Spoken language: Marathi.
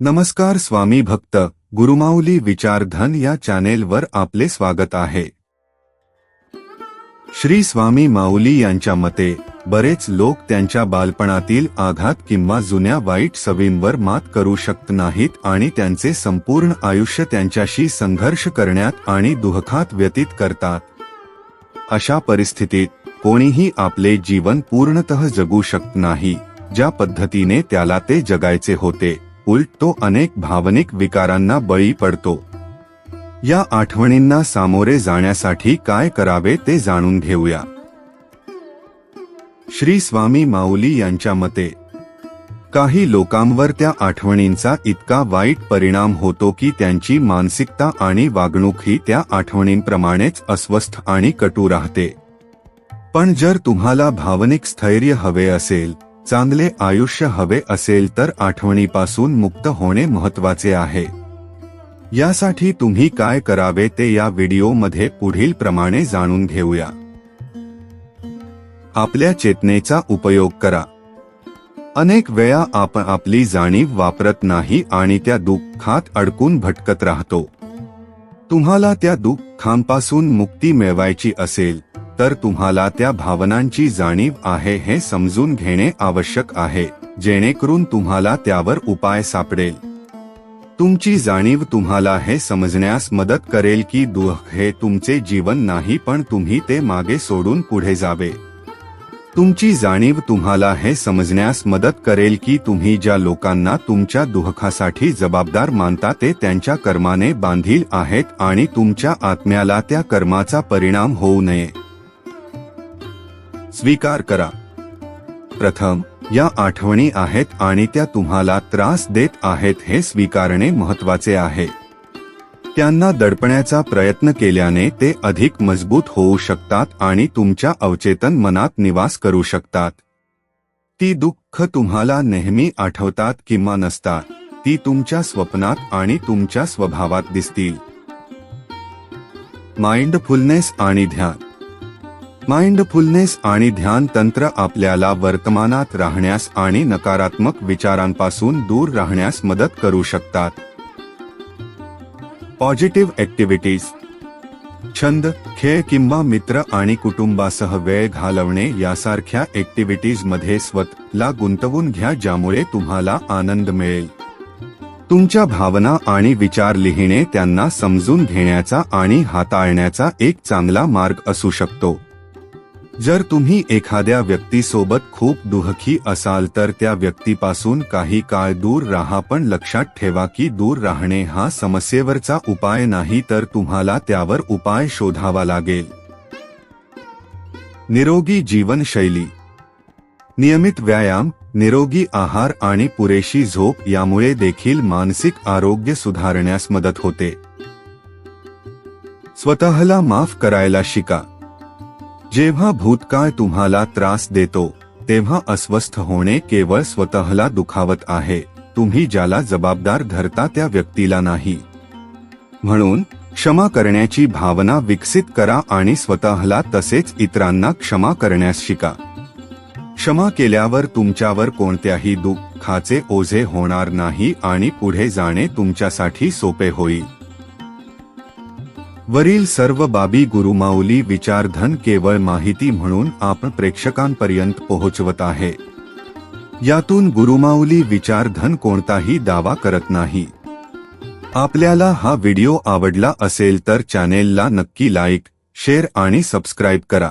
नमस्कार स्वामी भक्त गुरुमाऊली विचारधन या चॅनेलवर आपले स्वागत आहे. श्री स्वामी माऊली यांच्या मते बरेच लोक त्यांच्या बालपणातील आघात किंवा जुन्या वाईट सवयींवर मात करू शकत नाहीत आणि त्यांचे संपूर्ण आयुष्य त्यांच्याशी संघर्ष करण्यात आणि दुःखात व्यतीत करतात. अशा परिस्थितीत कोणीही आपले जीवन पूर्णतः जगू शकत नाही ज्या पद्धतीने त्याला ते जगायचे होते. उलट तो अनेक भावनिक विकारांना बळी पडतो. या आठवणींना सामोरे जाण्यासाठी काय करावे ते जाणून घेऊया. श्री स्वामी माऊली यांच्या मते काही लोकांवर त्या आठवणींचा इतका वाईट परिणाम होतो की त्यांची मानसिकता आणि वागणूक ही त्या आठवणींप्रमाणेच अस्वस्थ आणि कटू राहते. पण जर तुम्हाला भावनिक स्थैर्य हवे असेल चांगले आयुष्य हवे असेल तर आठवणीपासून मुक्त होणे महत्त्वाचे आहे. यासाठी तुम्ही काय करावे ते या व्हिडिओमध्ये पुढील प्रमाणे जाणून घेऊया. आपल्या चेतनेचा उपयोग करा. अनेक वेळा आपण आपली जाणीव वापरत नाही आणि त्या दुःखात अडकून भटकत राहतो. तुम्हाला त्या दुःखांपासून मुक्ती मिळवायची असेल. तर तुम्हाला त्या भावनांची जाणीव आहे हे समजून घेणे आवश्यक आहे जेणेकरून तुम्हाला त्यावर उपाय सापडेल. तुमची जाणीव तुम्हाला हे समजण्यास मदत करेल की दुःख हे तुमचे जीवन नाही पण तुम्ही ते मागे सोडून पुढे जावे. तुमची जाणीव तुम्हाला हे समजण्यास मदत करेल की तुम्ही ज्या लोकांना तुमच्या दुःखासाठी जबाबदार मानता ते त्यांच्या कर्माने बांधील आहेत आणि तुमच्या आत्म्याला त्या कर्माचा परिणाम होऊ नये. स्वीकार करा. प्रथम या आठवणी आहेत आणि त्या तुम्हाला त्रास देत आहेत हे स्वीकारणे महत्त्वाचे आहे. त्यांना दडपण्याचा प्रयत्न केल्याने ते अधिक मजबूत होऊ शकतात आणि तुमच्या अवचेतन मनात निवास करू शकतात. ती दुःख तुम्हाला नेहमी आठवतात किंवा नसतात ती तुमच्या स्वप्नात आणि तुमच्या स्वभावात दिसतील. माइंडफुलनेस आणि ध्यान. माइंडफुलनेस आणि ध्यान तंत्र आपल्याला वर्तमानात राहण्यास आणि नकारात्मक विचारांपासून दूर राहण्यास मदत करू शकतात. पॉझिटिव्ह ऍक्टिव्हिटीज छंद खेळ किंवा मित्र आणि कुटुंबासह वेळ घालवणे यासारख्या ऍक्टिव्हिटीजमध्ये स्वतःला गुंतवून घ्या ज्यामुळे तुम्हाला आनंद मिळेल. तुमच्या भावना आणि विचार लिहिणे त्यांना समजून घेण्याचा आणि हाताळण्याचा एक चांगला मार्ग असू शकतो. जर तुम्ही एखाद्या व्यक्तीसोबत खूप दुःखी असाल तर त्या व्यक्तीपासून काही काळ दूर राहा पण लक्षात ठेवा की दूर राहणे हा समस्येवरचा उपाय नाही तर तुम्हाला त्यावर उपाय शोधावा लागेल. निरोगी जीवनशैली. नियमित व्यायाम निरोगी आहार आणि पुरेशी झोप यामुळे देखील मानसिक आरोग्य सुधारण्यास मदत होते. स्वतःला माफ करायला शिका. जेव्हा भूतकाळ तुम्हाला त्रास देतो तेव्हा अस्वस्थ होणे केवळ स्वतःला दुखावत आहे तुम्ही ज्याला जबाबदार धरता त्या व्यक्तीला नाही. म्हणून क्षमा करण्याची भावना विकसित करा आणि स्वतःला तसेच इतरांना क्षमा करण्यास शिका. क्षमा केल्यावर तुमच्यावर कोणत्याही दुःखाचे ओझे होणार नाही आणि पुढे जाणे तुमच्यासाठी सोपे होईल. वरील सर्व बाबी गुरुमाऊली विचारधन केवळ माहिती म्हणून आपण प्रेक्षकांपर्यंत पोहोचवत आहे. यातून गुरुमाऊली विचारधन कोणताही दावा करत नाही. आपल्याला हा व्हिडिओ आवडला असेल तर चॅनेलला नक्की लाईक शेअर आणि सबस्क्राईब करा.